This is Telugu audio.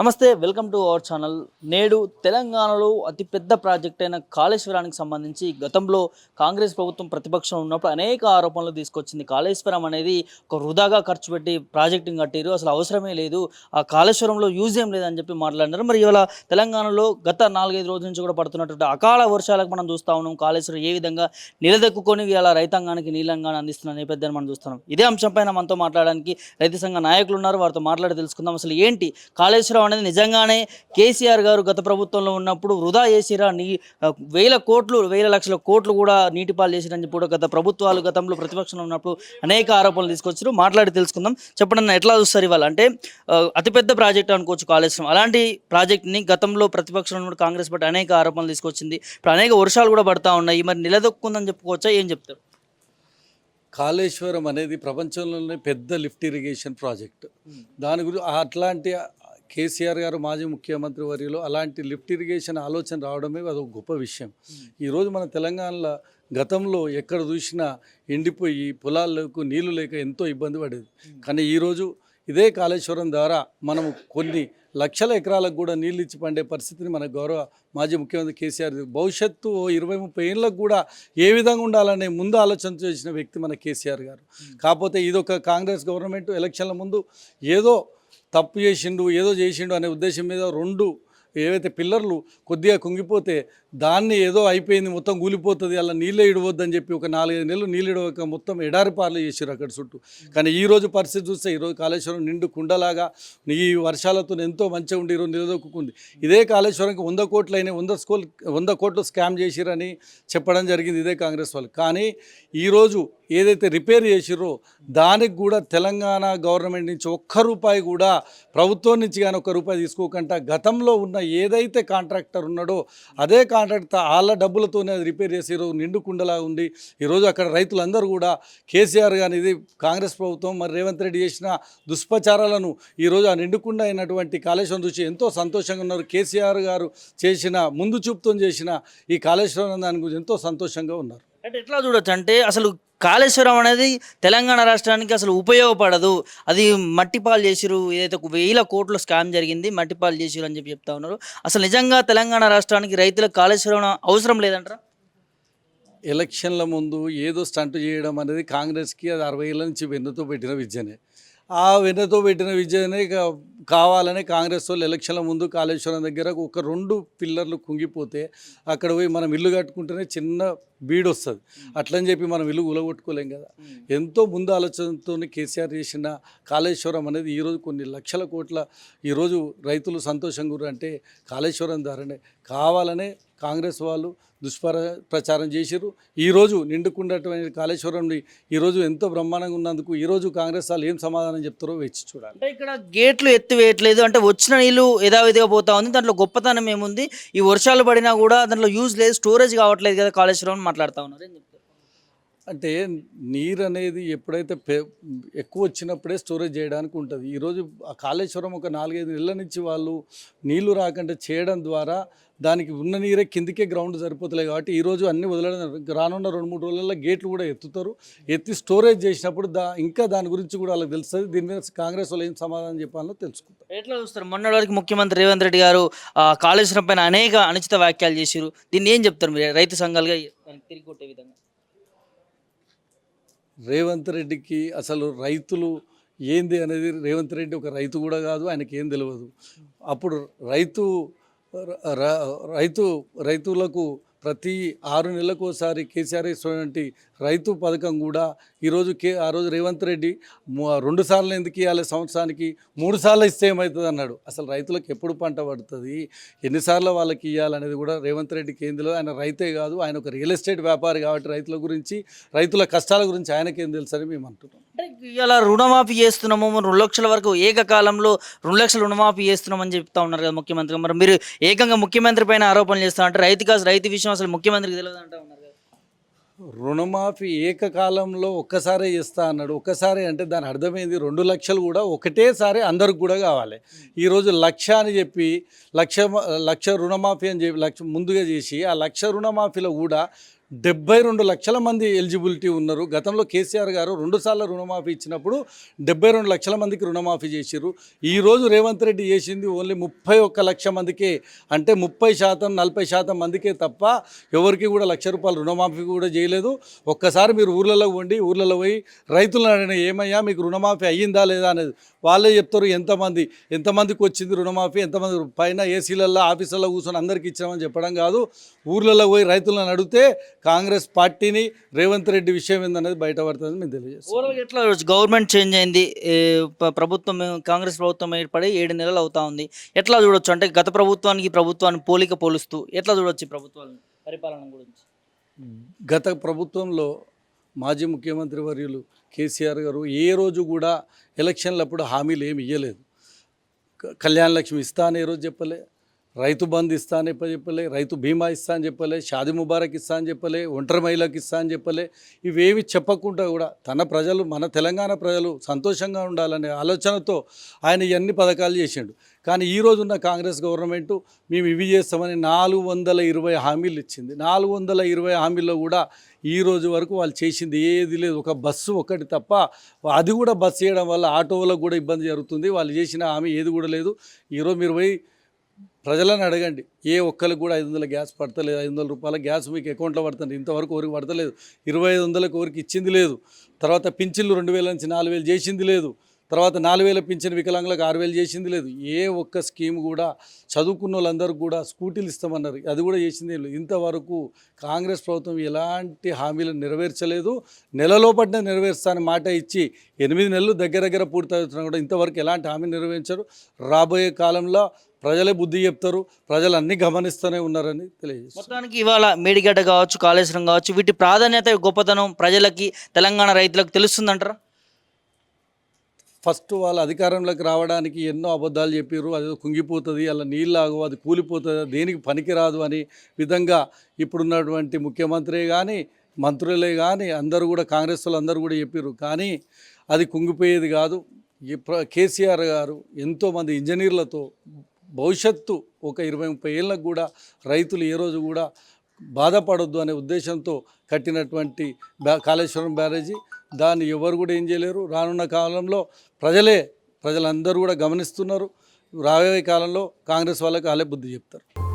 నమస్తే వెల్కమ్ టు అవర్ ఛానల్. నేడు తెలంగాణలో అతిపెద్ద ప్రాజెక్ట్ అయిన కాళేశ్వరానికి సంబంధించి గతంలో కాంగ్రెస్ ప్రభుత్వం ప్రతిపక్షం ఉన్నప్పుడు అనేక ఆరోపణలు తీసుకొచ్చింది. కాళేశ్వరం అనేది ఒక వృధాగా ఖర్చు పెట్టి ప్రాజెక్టుని కట్టారు. అసలు అవసరమే లేదు. ఆ కాళేశ్వరంలో యూజ్ ఏం లేదని చెప్పి మాట్లాడినారు. మరి ఇవాళ తెలంగాణలో గత నాలుగైదు రోజుల నుంచి కూడా పడుతున్నటువంటి అకాల వర్షాలకు మనం చూస్తూ ఉన్నాం. కాళేశ్వరం ఏ విధంగా నిలదొక్కుని ఇవాళ రైతాంగానికి నీలంగా అందిస్తున్న నేపథ్యాన్ని మనం చూస్తున్నాం ఇదే అంశంపైన మనతో మాట్లాడడానికి రైతు సంఘ నాయకులు ఉన్నారు. వారితో మాట్లాడి తెలుసుకుందాం. అసలు ఏంటి కాళేశ్వరం అనేది నిజంగానే కేసీఆర్ గారు గత ప్రభుత్వంలో ఉన్నప్పుడు వృధా చేసిరా? నీ వేల కోట్లు వేల లక్షల కోట్లు కూడా నీటి పాలు చేసిరని చెప్పి కూడా గత ప్రభుత్వాలు గతంలో ప్రతిపక్షంలో ఉన్నప్పుడు అనేక ఆరోపణలు తీసుకొచ్చారు మాట్లాడి తెలుసుకుందాం. చెప్పండి అన్న ఎట్లా చూస్తారు ఇవాళ? అంటే అతిపెద్ద ప్రాజెక్ట్ అనుకోవచ్చు కాళేశ్వరం. అలాంటి ప్రాజెక్ట్ని గతంలో ప్రతిపక్షంలో ఉన్నప్పుడు కాంగ్రెస్ పార్టీ అనేక ఆరోపణలు తీసుకొచ్చింది. ఇప్పుడు అనేక వర్షాలు కూడా పడతా ఉన్నాయి. మరి నిలదొక్కుందని చెప్పుకోవచ్చా? ఏం చెప్తారు? కాళేశ్వరం అనేది ప్రపంచంలోనే పెద్ద లిఫ్ట్ ఇరిగేషన్ ప్రాజెక్ట్. దాని గురించి అట్లాంటి కేసీఆర్ గారు మాజీ ముఖ్యమంత్రి వర్యులు అలాంటి లిఫ్ట్ ఇరిగేషన్ ఆలోచన రావడమే అది ఒక గొప్ప విషయం. ఈరోజు మన తెలంగాణలో గతంలో ఎక్కడ చూసినా ఎండిపోయి పొలాలకు నీళ్ళు లేక ఎంతో ఇబ్బంది పడేది. కానీ ఈరోజు ఇదే కాళేశ్వరం ద్వారా మనము కొన్ని లక్షల ఎకరాలకు కూడా నీళ్ళు ఇచ్చి పండే పరిస్థితిని మన గౌరవ మాజీ ముఖ్యమంత్రి కేసీఆర్ భవిష్యత్తు ఇరవై ముప్పై ఏళ్ళకు కూడా ఏ విధంగా ఉండాలనే ముందు ఆలోచన చేసిన వ్యక్తి మన కేసీఆర్ గారు. కాకపోతే ఇదొక కాంగ్రెస్ గవర్నమెంట్ ఎలక్షన్ల ముందు ఏదో తప్పు చేసిండు ఏదో చేసిండు అనే ఉద్దేశం మీద రెండు ఏవైతే పిల్లర్లు కొద్దిగా కుంగిపోతే దాన్ని ఏదో అయిపోయింది మొత్తం కూలిపోతుంది అలా నీళ్ళే ఇడవద్దని చెప్పి ఒక నాలుగైదు నెలలు నీళ్ళు ఇడవక మొత్తం ఎడారి పార్లు చేసారు అక్కడ చుట్టూ. కానీ ఈ రోజు పరిస్థితి చూస్తే ఈరోజు కాళేశ్వరం నిండు కుండలాగా ఈ వర్షాలతో ఎంతో మంచిగా ఉండి ఈరోజు నిలదొక్కుంది ఇదే కాళేశ్వరంకి వంద కోట్లు అయినా వంద స్కూల్ వంద కోట్లు స్కామ్ చేసిరని చెప్పడం జరిగింది ఇదే కాంగ్రెస్ వాళ్ళు. కానీ ఈరోజు ఏదైతే రిపేర్ చేసిరో దానికి కూడా తెలంగాణ గవర్నమెంట్ నుంచి ఒక్క రూపాయి కూడా ప్రభుత్వం నుంచి కానీ ఒక్క రూపాయి తీసుకోకుండా గతంలో ఉన్న ఏదైతే కాంట్రాక్టర్ ఉన్నాడో అదే కాంట్రాక్టర్ వాళ్ళ డబ్బులతోనే అది రిపేర్ చేసిరో నిండు కుండలా ఉండి ఈరోజు అక్కడ రైతులందరూ కూడా కేసీఆర్ కానీ ఇది కాంగ్రెస్ ప్రభుత్వం మరి రేవంత్ రెడ్డి చేసిన దుష్ప్రచారాలను ఈరోజు ఆ నిండుకుండా అయినటువంటి కాళేశ్వరం చూసి ఎంతో సంతోషంగా ఉన్నారు. కేసీఆర్ గారు చేసిన ముందు చూపుతో చేసిన ఈ కాళేశ్వరం దాని గురించి ఎంతో సంతోషంగా ఉన్నారు. అంటే ఎట్లా చూడొచ్చు? అంటే అసలు కాళేశ్వరం అనేది తెలంగాణ రాష్ట్రానికి అసలు ఉపయోగపడదు. అది మట్టిపాలు చేసిరు ఏదైతే ఒక వేల కోట్ల స్కామ్ జరిగింది మట్టిపాలు చేసిరు అని చెప్పి చెప్తా ఉన్నారు. అసలు నిజంగా తెలంగాణ రాష్ట్రానికి రైతులకు కాళేశ్వరం అవసరం లేదంటారా? ఎలక్షన్ల ముందు ఏదో స్టంట్ చేయడం అనేది కాంగ్రెస్కి అది అరవై ఏళ్ళ నుంచి వెన్నుతో పెట్టిన విద్యనే. ఆ వెన్నతో పెట్టిన విద్యనే ఇక కావాలని కాంగ్రెస్ వాళ్ళు ఎలక్షన్ల ముందు కాళేశ్వరం దగ్గర ఒక రెండు పిల్లర్లు కుంగిపోతే అక్కడ పోయి మనం ఇల్లు కట్టుకుంటేనే చిన్న బీడ్ వస్తుంది. అట్లని చెప్పి మనం ఇల్లు ఉలగొట్టుకోలేం కదా. ఎంతో ముందు ఆలోచనతో కేసీఆర్ చేసిన కాళేశ్వరం అనేది ఈరోజు కొన్ని లక్షల కోట్ల ఈరోజు రైతులు సంతోషంగా ఉన్నారు అంటే కాళేశ్వరం ద్వారానే కావాలనే కాంగ్రెస్ వాళ్ళు దుష్ప్ర ప్రచారం చేశారు ఈరోజు నిండుకున్నటువంటి కాళేశ్వరం ఈరోజు ఎంతో బ్రహ్మాండంగా ఉన్నందుకు ఈరోజు కాంగ్రెస్ వాళ్ళు ఏం సమాధానం చెప్తారో వేచి చూడాలి. అంటే ఇక్కడ గేట్లు ఎత్తివేయట్లేదు. అంటే వచ్చిన నీళ్ళు యథావిధిగా పోతా ఉంది. దాంట్లో గొప్పతనం ఏముంది? ఈ వర్షాలు పడినా కూడా దాంట్లో యూజ్ లేదు. స్టోరేజ్ కావట్లేదు కదా కాళేశ్వరం అని మాట్లాడుతూ ఉన్నారు. అంటే నీరు అనేది ఎప్పుడైతే పె- ఎక్కువ వచ్చినప్పుడే స్టోరేజ్ చేయడానికి ఉంటుంది. ఈరోజు ఆ కాళేశ్వరం ఒక నాలుగైదు నెలల నుంచి వాళ్ళు నీళ్ళు రాకుండా చేయడం ద్వారా దానికి ఉన్న నీరే కిందికే గ్రౌండ్ సరిపోతలే కాబట్టి ఈరోజు అన్ని వదలడం రానున్న రెండు మూడు రోజులలో గేట్లు కూడా ఎత్తుతారు. ఎత్తి స్టోరేజ్ చేసినప్పుడు దా ఇంకా దాని గురించి కూడా వాళ్ళకి తెలుస్తుంది. దీని మీద కాంగ్రెస్ వాళ్ళు ఏం సమాధానం చెప్పాలో తెలుసుకుంటారు. ఎట్లా చూస్తారు? మొన్నటి వరకు ముఖ్యమంత్రి రేవంత్ రెడ్డి గారు ఆ, కాళేశ్వరం పైన అనేక అనుచిత వ్యాఖ్యలు చేశారు దీన్ని ఏం చెప్తారు మీరు? రైతు సంఘాలుగా తిరిగి కొట్టే విధంగా. రేవంత్ రెడ్డికి అసలు రైతులు ఏంది అనేది రేవంత్ రెడ్డి ఒక రైతు కూడా కాదు ఆయనకి ఏం తెలియదు అప్పుడు రైతు రైతు రైతులకు ప్రతి ఆరు నెలలకు ఒకసారి కేసీఆర్ ఇస్తున్నటువంటి రైతు పథకం కూడా ఈరోజు కే ఆ రోజు రేవంత్ రెడ్డి రెండు సార్లు ఎందుకు ఇవ్వాలి సంవత్సరానికి? మూడు సార్లు ఇస్తే ఏమవుతుంది అన్నాడు. అసలు రైతులకు ఎప్పుడు పంట పడుతుంది? ఎన్నిసార్లు వాళ్ళకి ఇవ్వాలనేది కూడా రేవంత్ రెడ్డి కేంద్రంలో ఆయన రైతే కాదు ఆయన ఒక రియల్ ఎస్టేట్ వ్యాపారి కాబట్టి రైతుల గురించి రైతుల కష్టాల గురించి ఆయనకేం తెలుసు అని మేము అంటున్నాం. ఇలా రుణమాఫీ చేస్తున్నాము మరి రెండు లక్షల వరకు ఏకకాలంలో రెండు లక్షల రుణమాఫీ చేస్తున్నామని చెప్తా ఉన్నారు కదా ముఖ్యమంత్రి మరి మీరు ఏకంగా ముఖ్యమంత్రి పైన ఆరోపణలు చేస్తామంటే రైతు కాదు రైతు విషయం అసలు ముఖ్యమంత్రికి తెలియదు అంటా ఉన్నారు రుణమాఫీ ఏకకాలంలో ఒక్కసారే ఇస్తా అన్నాడు. ఒక్కసారి అంటే దాని అర్థమైంది? రెండు లక్షలు కూడా ఒకటేసారి అందరికి కూడా కావాలి. ఈరోజు లక్ష అని చెప్పి లక్ష లక్ష రుణమాఫీ అని చెప్పి లక్ష ముందుగా చేసి ఆ లక్ష రుణమాఫీలో కూడా డెబ్బై రెండు లక్షల మంది ఎలిజిబిలిటీ ఉన్నారు. గతంలో కేసీఆర్ గారు రెండుసార్లు రుణమాఫీ ఇచ్చినప్పుడు డెబ్బై రెండు లక్షల మందికి రుణమాఫీ చేశారు ఈరోజు రేవంత్ రెడ్డి చేసింది ఓన్లీ ముప్పై ఒక్క లక్ష మందికే. అంటే ముప్పై శాతం నలభై శాతం మందికే తప్ప ఎవరికి కూడా లక్ష రూపాయలు రుణమాఫీ కూడా చేయలేదు. ఒక్కసారి మీరు ఊర్లలో ఉండి ఊర్లలో పోయి రైతులను అడిగిన ఏమయ్యా మీకు రుణమాఫీ అయ్యిందా లేదా అనేది వాళ్ళే చెప్తారు. ఎంతమంది ఎంతమందికి వచ్చింది రుణమాఫీ ఎంతమంది పైన ఏసీలలో ఆఫీసులలో కూర్చొని అందరికి ఇచ్చామని చెప్పడం కాదు. ఊర్లలో పోయి రైతులను అడిగితే కాంగ్రెస్ పార్టీని రేవంత్ రెడ్డి విషయం ఏందనేది బయటపడుతుందని మేము తెలియజేస్తాం ఎట్లా చూడొచ్చు గవర్నమెంట్ చేంజ్ అయింది ప్రభుత్వం కాంగ్రెస్ ప్రభుత్వం ఏర్పడి ఏడు నెలలు అవుతా ఉంది. ఎట్లా చూడొచ్చు? అంటే గత ప్రభుత్వానికి ప్రభుత్వాన్ని పోలిక పోలుస్తూ ఎట్లా చూడొచ్చు ఈ ప్రభుత్వాన్ని పరిపాలన గురించి? గత ప్రభుత్వంలో మాజీ ముఖ్యమంత్రి వర్యులు కేసీఆర్ గారు ఏ రోజు కూడా ఎలక్షన్లప్పుడు హామీలు ఏమి ఇవ్వలేదు కళ్యాణ లక్ష్మి ఇస్తా అని ఏ రోజు చెప్పలే. రైతు బంధు ఇస్తా అని చెప్పలే రైతు బీమా ఇస్తా అని చెప్పలే షాది ముబారక్ ఇస్తా అని చెప్పలే ఒంటరి మహిళకి ఇస్తా అని చెప్పలే ఇవేవి చెప్పకుండా కూడా తన ప్రజలు మన తెలంగాణ ప్రజలు సంతోషంగా ఉండాలనే ఆలోచనతో ఆయన ఇవన్నీ పథకాలు చేసిండు. కానీ ఈ రోజున్న కాంగ్రెస్ గవర్నమెంట్ మేము ఇవి చేస్తామని నాలుగు వందల ఇరవై హామీలు ఇచ్చింది. నాలుగు వందల ఇరవై హామీల్లో కూడా ఈ రోజు వరకు వాళ్ళు చేసింది ఏది లేదు. ఒక బస్సు ఒకటి తప్ప అది కూడా బస్సు చేయడం వల్ల ఆటోలకు కూడా ఇబ్బంది జరుగుతుంది. వాళ్ళు చేసిన హామీ ఏది కూడా లేదు. ఈరోజు మీరు పోయి ప్రజలను అడగండి. ఏ ఒక్కరికి కూడా ఐదు వందల గ్యాస్ పడతలేదు ఐదు వందల రూపాయల గ్యాస్ మీకు అకౌంట్లో పడుతుంది. ఇంతవరకు ఊరికి పడతలేదు. ఇరవై ఐదు వందలకు ఊరికి ఇచ్చింది లేదు. తర్వాత పింఛన్లు రెండు వేల నుంచి నాలుగు వేలు చేసింది లేదు. తర్వాత నాలుగు వేల పింఛన్ వికలాంగులకు ఆరు వేలు చేసింది లేదు. ఏ ఒక్క స్కీమ్ కూడా చదువుకున్న వాళ్ళందరూ కూడా స్కూటీలు ఇస్తామన్నారు. అది కూడా చేసింది లేదు. ఇంతవరకు కాంగ్రెస్ ప్రభుత్వం ఎలాంటి హామీలు నెరవేర్చలేదు. నెలలోపటినే నెరవేర్స్తానని మాట ఇచ్చి ఎనిమిది నెలలు దగ్గర దగ్గర పూర్తవుతున్నా కూడా ఇంతవరకు ఎలాంటి హామీని నెరవేర్చారు. రాబోయే కాలంలో ప్రజలే బుద్ధి చెప్తారు. ప్రజలు అన్ని గమనిస్తూనే ఉన్నారని తెలియజేస్తారు మొత్తానికి ఇవాళ మేడిగడ్డ కావచ్చు కాళేశ్వరం కావచ్చు వీటి ప్రాధాన్యత గొప్పతనం ప్రజలకి తెలంగాణ రైతులకు తెలుస్తుందంటారా? ఫస్ట్ వాళ్ళు అధికారంలోకి రావడానికి ఎన్నో అబద్ధాలు చెప్పారు అది కుంగిపోతుంది అలా నీళ్ళాగు అది కూలిపోతుంది దేనికి పనికిరాదు అని విధంగా ఇప్పుడున్నటువంటి ముఖ్యమంత్రి కానీ మంత్రులే కానీ అందరూ కూడా కాంగ్రెస్ అందరూ కూడా చెప్పారు కానీ అది కుంగిపోయేది కాదు. కేసీఆర్ గారు ఎంతోమంది ఇంజనీర్లతో భవిష్యత్తు ఒక ఇరవై ముప్పై ఏళ్ళకు కూడా రైతులు ఏ రోజు కూడా బాధపడొద్దు అనే ఉద్దేశంతో కట్టినటువంటి బ్యా కాళేశ్వరం బ్యారేజీ దాన్ని ఎవరు కూడా ఏం చేయలేరు. రానున్న కాలంలో ప్రజలే ప్రజలందరూ కూడా గమనిస్తున్నారు. రాబోయే కాలంలో కాంగ్రెస్ వాళ్ళకి వాళ్ళే బుద్ధి చెప్తారు.